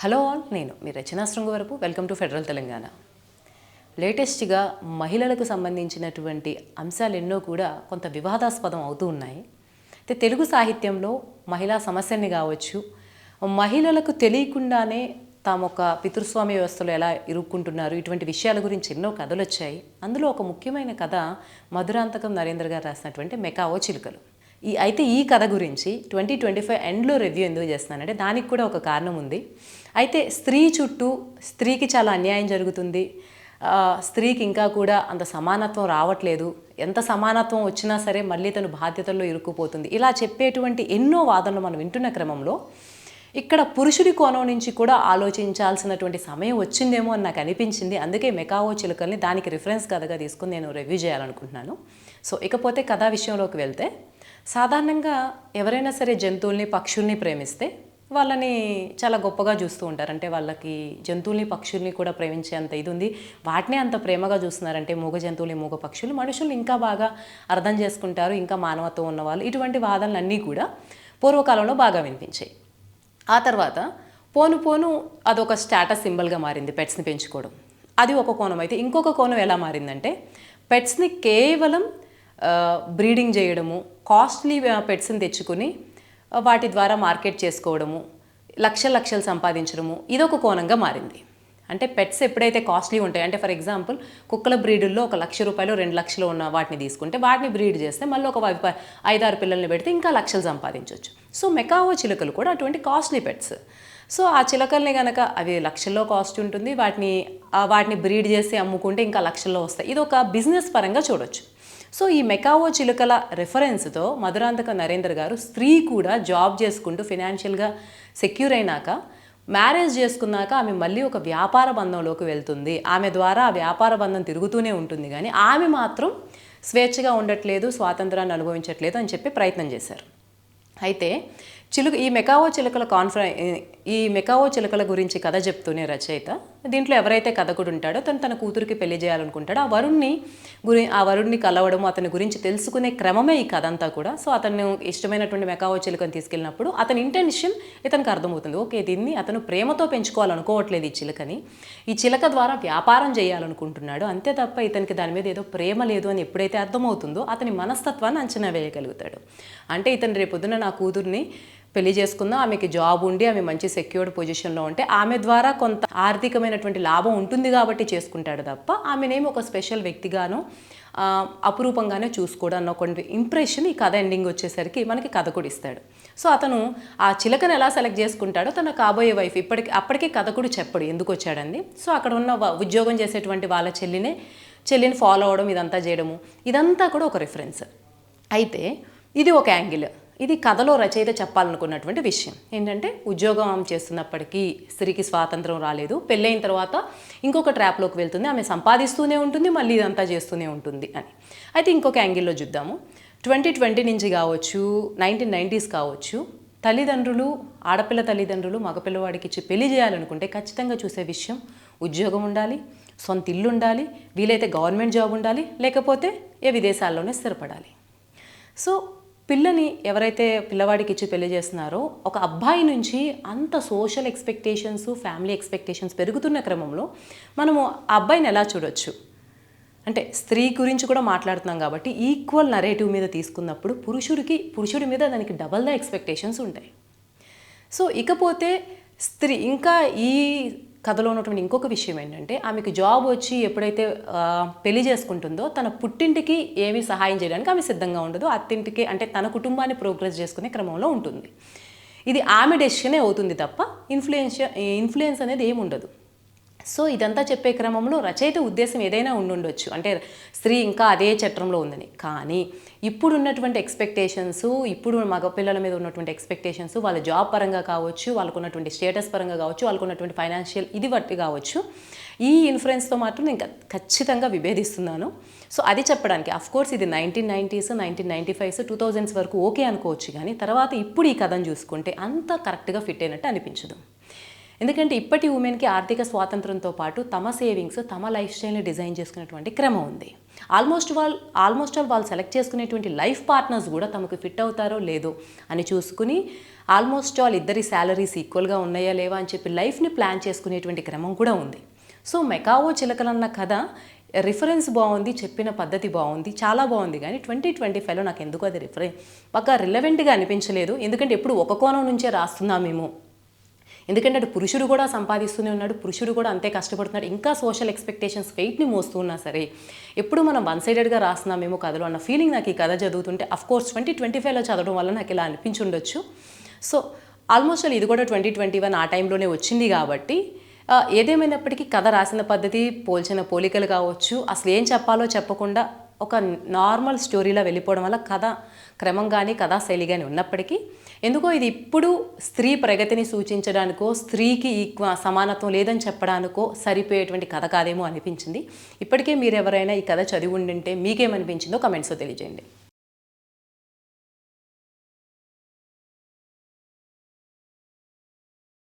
Hello all నేను మీ Rachana Srungavarapu welcome to Federal Telangana. లేటెస్ట్గా మహిళలకు సంబంధించినటువంటి అంశాలు ఎన్నో కూడా కొంత వివాదాస్పదం అవుతూ ఉన్నాయి. అయితే తెలుగు సాహిత్యంలో మహిళా సమస్యని కావచ్చు మహిళలకు తెలియకుండానే తాము ఒక పితృస్వామ్య వ్యవస్థలో ఎలా ఇరుక్కుంటున్నారు ఇటువంటి విషయాల గురించి ఎన్నో కథలు వచ్చాయి అందులో ఒక ముఖ్యమైన కథ మధురాంతకం నరేంద్ర గారు రాసినటువంటి మెకావో చిలుకలు. ఈ అయితే ఈ కథ గురించి ట్వంటీ ట్వంటీ ఫైవ్ ఎండ్లో రివ్యూ ఎందుకు చేస్తున్నానంటే దానికి కూడా ఒక కారణం ఉంది. అయితే స్త్రీ చుట్టూ స్త్రీకి చాలా అన్యాయం జరుగుతుంది. స్త్రీకి ఇంకా కూడా అంత సమానత్వం రావట్లేదు. ఎంత సమానత్వం వచ్చినా సరే మళ్ళీ తను బాధ్యతల్లో ఇరుక్కుపోతుంది. ఇలా చెప్పేటువంటి ఎన్నో వాదనలు మనం వింటున్న క్రమంలో ఇక్కడ పురుషుడి కోణం నుంచి కూడా ఆలోచించాల్సినటువంటి సమయం వచ్చిందేమో అని నాకు అనిపించింది. అందుకే మెకావో చిలుకల్ని దానికి రిఫరెన్స్ కథగా తీసుకుని నేను రివ్యూ చేయాలనుకుంటున్నాను. సో ఇకపోతే కథా విషయంలోకి వెళ్తే సాధారణంగా ఎవరైనా సరే జంతువుల్ని పక్షుల్ని ప్రేమిస్తే వాళ్ళని చాలా గొప్పగా చూస్తూ ఉంటారు. అంటే వాళ్ళకి జంతువుల్ని పక్షుల్ని కూడా ప్రేమించే అంత ఇది ఉంది. వాటినే అంత ప్రేమగా చూస్తున్నారంటే మూగ జంతువులు మూగ పక్షులు. మనుషులు ఇంకా బాగా అర్థం చేసుకుంటారు. ఇంకా మానవత్వం ఉన్నవాళ్ళు ఇటువంటి వాదనలన్నీ కూడా పూర్వకాలంలో బాగా వినిపించాయి. ఆ తర్వాత పోను పోను అదొక స్టేటస్ సింబల్గా మారింది పెట్స్ని పెంచుకోవడం. అది ఒక కోణం అయితే ఇంకొక కోణం ఎలా మారిందంటే పెట్స్ని కేవలం బ్రీడింగ్ చేయడము కాస్ట్లీ పెట్స్ని తెచ్చుకుని వాటి ద్వారా మార్కెట్ చేసుకోవడము లక్షల లక్షలు సంపాదించడము ఇదొక కోణంగా మారింది. అంటే పెట్స్ ఎప్పుడైతే కాస్ట్లీ ఉంటాయి అంటే ఫర్ ఎగ్జాంపుల్ కుక్కల బ్రీడుల్లో ఒక లక్ష రూపాయలు రెండు లక్షలు ఉన్న వాటిని తీసుకుంటే వాటిని బ్రీడ్ చేస్తే మళ్ళీ ఒక వై- ఐదారు పిల్లల్ని పెడితే ఇంకా లక్షలు సంపాదించవచ్చు సో మెకావో చిలుకలు కూడా అటువంటి కాస్ట్లీ పెట్స్. సో ఆ చిలకల్ని కనుక అవి లక్షల్లో కాస్ట్ ఉంటుంది వాటిని వాటిని బ్రీడ్ చేసి అమ్ముకుంటే ఇంకా లక్షల్లో వస్తాయి. ఇది ఒక బిజినెస్ పరంగా చూడొచ్చు. సో ఈ మెకావో చిలుకల రెఫరెన్స్తో మధురాంతక నరేంద్ర గారు స్త్రీ కూడా జాబ్ చేసుకుంటూ ఫినాన్షియల్గా సెక్యూర్ అయినాక మ్యారేజ్ చేసుకున్నాక ఆమె మళ్ళీ ఒక వ్యాపార బంధంలోకి వెళ్తుంది. ఆమె ద్వారా ఆ వ్యాపార బంధం తిరుగుతూనే ఉంటుంది కానీ ఆమె మాత్రం స్వేచ్ఛగా ఉండట్లేదు స్వాతంత్రాన్ని అనుభవించట్లేదు అని చెప్పి ప్రయత్నం చేశారు. అయితే చిలుక ఈ మెకావో చిలుకల కాన్ఫరెన్ ఈ మెకావో చిలుకల గురించి కథ చెప్తూనే రచయిత. దీంట్లో ఎవరైతే కథకుడు ఉంటాడో తను తన కూతురికి పెళ్ళి చేయాలనుకుంటాడో ఆ వరుణ్ణి గురి ఆ వరుణ్ణి కలవడం అతని గురించి తెలుసుకునే క్రమమే ఈ కథ అంతా కూడా. సో అతను ఇష్టమైనటువంటి మెకావో చిలుకని తీసుకెళ్ళినప్పుడు అతని ఇంటెన్షన్ ఇతనికి అర్థమవుతుంది. ఓకే దీన్ని అతను ప్రేమతో పెంచుకోవాలనుకోవట్లేదు ఈ చిలుకని. ఈ చిలక ద్వారా వ్యాపారం చేయాలనుకుంటున్నాడు. అంతే తప్ప ఇతనికి దాని మీద ఏదో ప్రేమ లేదు అని ఎప్పుడైతే అర్థమవుతుందో అతని మనస్తత్వాన్ని అంచనా వేయగలుగుతాడు. అంటే ఇతను రేపొద్దున నా కూతుర్ని పెళ్ళి చేసుకుందాం ఆమెకి జాబ్ ఉండి ఆమె మంచి సెక్యూర్డ్ పొజిషన్లో ఉంటే ఆమె ద్వారా కొంత ఆర్థికమైనటువంటి లాభం ఉంటుంది కాబట్టి చేసుకుంటాడు తప్ప ఆమెనేమి ఒక స్పెషల్ వ్యక్తిగానో అపురూపంగానే చూసుకోడు అన్న కొన్ని ఇంప్రెషన్ ఈ కథ ఎండింగ్ వచ్చేసరికి మనకి కథ కూడా ఇస్తాడు. సో అతను ఆ చిలకను ఎలా సెలెక్ట్ చేసుకుంటాడో తన కాబోయే వైఫ్ ఇప్పటికి అప్పటికే కథ కూడా చెప్పడు ఎందుకు వచ్చాడండి సో అక్కడ ఉన్న ఉద్యోగం చేసేటువంటి వాళ్ళ చెల్లినే చెల్లిని ఫాలో అవడం ఇదంతా చేయడము ఇదంతా కూడా ఒక రిఫరెన్స్ అయితే ఇది ఒక యాంగిల్ ఇది కథలో రచయిత చెప్పాలనుకున్నటువంటి విషయం. ఏంటంటే ఉద్యోగం ఆమె చేస్తున్నప్పటికీ స్త్రీకి స్వాతంత్రం రాలేదు. పెళ్ళైన తర్వాత ఇంకొక ట్రాప్లోకి వెళ్తుంది. ఆమె సంపాదిస్తూనే ఉంటుంది మళ్ళీ ఇదంతా చేస్తూనే ఉంటుంది అని. అయితే ఇంకొక యాంగిల్లో చూద్దాము. ట్వంటీ ట్వంటీ నుంచి కావచ్చు నైన్టీన్ నైంటీస్ కావచ్చు తల్లిదండ్రులు ఆడపిల్ల తల్లిదండ్రులు మగపిల్లవాడికి ఇచ్చి పెళ్ళి చేయాలనుకుంటే ఖచ్చితంగా చూసే విషయం ఉద్యోగం ఉండాలి సొంత ఇల్లు ఉండాలి వీలైతే గవర్నమెంట్ జాబ్ ఉండాలి లేకపోతే ఏ విదేశాల్లోనే స్థిరపడాలి. సో పిల్లని ఎవరైతే పిల్లవాడికి ఇచ్చి పెళ్ళి చేస్తున్నారో ఒక అబ్బాయి నుంచి అంత సోషల్ ఎక్స్పెక్టేషన్స్ ఫ్యామిలీ ఎక్స్పెక్టేషన్స్ పెరుగుతున్న క్రమంలో మనము ఆ అబ్బాయిని ఎలా చూడొచ్చు? అంటే స్త్రీ గురించి కూడా మాట్లాడుతున్నాం కాబట్టి ఈక్వల్ నరేటివ్ మీద తీసుకున్నప్పుడు పురుషుడికి పురుషుడి మీద దానికి డబల్ ద ఎక్స్పెక్టేషన్స్ ఉంటాయి. సో ఇకపోతే స్త్రీ ఇంకా ఈ కథలో ఉన్నటువంటి ఇంకొక విషయం ఏంటంటే ఆమెకు జాబ్ వచ్చి ఎప్పుడైతే పెళ్ళి చేసుకుంటుందో తన పుట్టింటికి ఏమీ సహాయం చేయడానికి ఆమె సిద్ధంగా ఉండదు. అత్తింటికి అంటే తన కుటుంబాన్ని ప్రోగ్రెస్ చేసుకునే క్రమంలో ఉంటుంది. ఇది ఆమె డెసిషనే అవుతుంది తప్ప ఇన్ఫ్లుయెన్స్ ఇన్ఫ్లుయెన్స్ అనేది ఏమి ఉండదు సో ఇదంతా చెప్పే క్రమంలో రచయిత ఉద్దేశం ఏదైనా ఉండుండొచ్చు. అంటే స్త్రీ ఇంకా అదే చట్రంలో ఉందని. కానీ ఇప్పుడు ఉన్నటువంటి ఎక్స్పెక్టేషన్స్ ఇప్పుడు మగపిల్లల మీద ఉన్నటువంటి ఎక్స్పెక్టేషన్స్ వాళ్ళ జాబ్ పరంగా కావచ్చు వాళ్ళకు ఉన్నటువంటి స్టేటస్ పరంగా కావచ్చు వాళ్ళకు ఉన్నటువంటి ఫైనాన్షియల్ ఇది బట్టి కావచ్చు ఈ ఇన్ఫ్లుయెన్స్తో మాత్రం నేను ఖచ్చితంగా విభేదిస్తున్నాను. సో అది చెప్పడానికి అఫ్ కోర్స్ ఇది nineteen nineties nineteen ninety fives two thousands వరకు ఓకే అనుకోవచ్చు కానీ తర్వాత ఇప్పుడు ఈ కథను చూసుకుంటే అంత కరెక్ట్గా ఫిట్ అయినట్టు అనిపించదు. ఎందుకంటే ఇప్పటి ఉమెన్కి ఆర్థిక స్వాతంత్రంతో పాటు తమ సేవింగ్స్ తమ లైఫ్ స్టైల్ని డిజైన్ చేసుకునేటువంటి క్రమం ఉంది. ఆల్మోస్ట్ వాళ్ళు ఆల్మోస్ట్ ఆల్ వాళ్ళు సెలెక్ట్ చేసుకునేటువంటి లైఫ్ పార్ట్నర్స్ కూడా తమకు ఫిట్ అవుతారో లేదో అని చూసుకుని ఆల్మోస్ట్ ఆల్ ఇద్దరి శాలరీస్ ఈక్వల్గా ఉన్నాయా లేవా అని చెప్పి లైఫ్ని ప్లాన్ చేసుకునేటువంటి క్రమం కూడా ఉంది. సో మెకావో చిలకలన్న కథ రిఫరెన్స్ బాగుంది చెప్పిన పద్ధతి బాగుంది చాలా బాగుంది కానీ ట్వంటీ ట్వంటీ ఫైవ్లో నాకు ఎందుకు అది రిఫరెన్స్ బాగా రిలవెంట్గా అనిపించలేదు. ఎందుకంటే ఎప్పుడు ఒక కోణం నుంచే రాస్తున్నామేమో. ఎందుకంటే అటు పురుషుడు కూడా సంపాదిస్తూనే ఉన్నాడు పురుషుడు కూడా అంతే కష్టపడుతున్నాడు. ఇంకా సోషల్ ఎక్స్పెక్టేషన్స్ వెయిట్ని మోస్తూ ఉన్నా సరే ఎప్పుడు మనం వన్ సైడెడ్గా రాస్తున్నామేమో కథలో అన్న ఫీలింగ్ నాకు ఈ కథ చదువుతుంటే అఫ్కోర్స్ ట్వంటీ ట్వంటీ ఫైవ్లో చదవడం వల్ల నాకు ఇలా అనిపించుండొచ్చు. సో ఆల్మోస్ట్ ఇది కూడా ట్వంటీ ట్వంటీ వన్ ఆ టైంలోనే వచ్చింది కాబట్టి ఏదేమైనప్పటికీ కథ రాసిన పద్ధతి పోల్చిన పోలికలు కావచ్చు అసలు ఏం చెప్పాలో చెప్పకుండా ఒక నార్మల్ స్టోరీలా వెళ్ళిపోవడం వల్ల కథ క్రమం కానీ కథా కానీ ఉన్నప్పటికీ ఎందుకో ఇది ఇప్పుడు స్త్రీ ప్రగతిని సూచించడానికో స్త్రీకి ఈక్వ సమానత్వం లేదని చెప్పడానికో సరిపోయేటువంటి కథ కాదేమో అనిపించింది. ఇప్పటికే మీరు ఎవరైనా ఈ కథ చదివి ఉండింటే మీకేమనిపించిందో కమెంట్స్లో తెలియజేయండి.